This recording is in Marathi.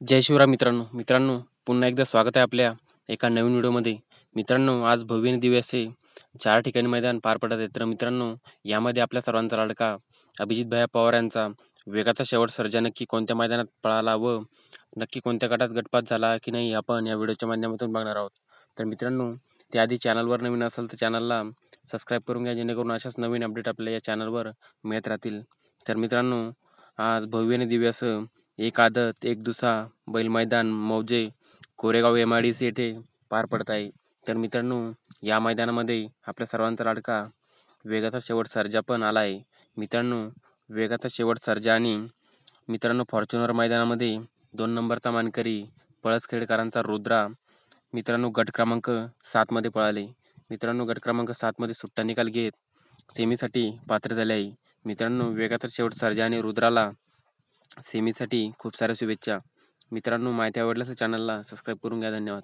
जय शिवराय मित्रांनो. मित्रांनो पुन्हा एकदा स्वागत आहे आपल्या एका नवीन व्हिडिओमध्ये. मित्रांनो आज भव्य आणि दिव्य असे चार ठिकाणी मैदान पार पडत आहे. तर मित्रांनो यामध्ये आपल्या सर्वांचा लाडका अभिजित भैया पवार यांचा वेगाचा शेवट सर्जा नक्की कोणत्या मैदानात पळाला व नक्की कोणत्या गटात गटपात झाला की नाही आपण या व्हिडिओच्या माध्यमातून बघणार आहोत. तर मित्रांनो त्याआधी चॅनलवर नवीन असेल तर चॅनलला सबस्क्राईब करून घ्या जेणेकरून अशाच नवीन अपडेट आपल्या या चॅनलवर मिळत राहतील. तर मित्रांनो आज भव्य आणि दिव्य असं एक आदत एक दुसरा बैल मैदान मौजे Koregaon M I D C येथे पार पडत आहे. तर मित्रांनो या मैदानामध्ये आपल्या सर्वांचा लाडका वेगाचा शेवट सर्जा पण आला आहे. मित्रांनो वेगाचा शेवट सर्जा आणि मित्रांनो फॉर्च्युनर मैदानामध्ये दोन नंबरचा मानकरी पळसखेडकरांचा रुद्रा मित्रांनो गट क्रमांक सातमध्ये पळाले. मित्रांनो गट क्रमांक सातमध्ये सुट्टा निकाल घेत सेमीसाठी पात्र झाले आहे. मित्रांनो वेगाचा शेवट सर्जा आणि रुद्राला सेमीसाठी खूप साऱ्या शुभेच्छा. मित्रांनो माहिती आवडल्यास चॅनलला सबस्क्राईब करून घ्या. धन्यवाद.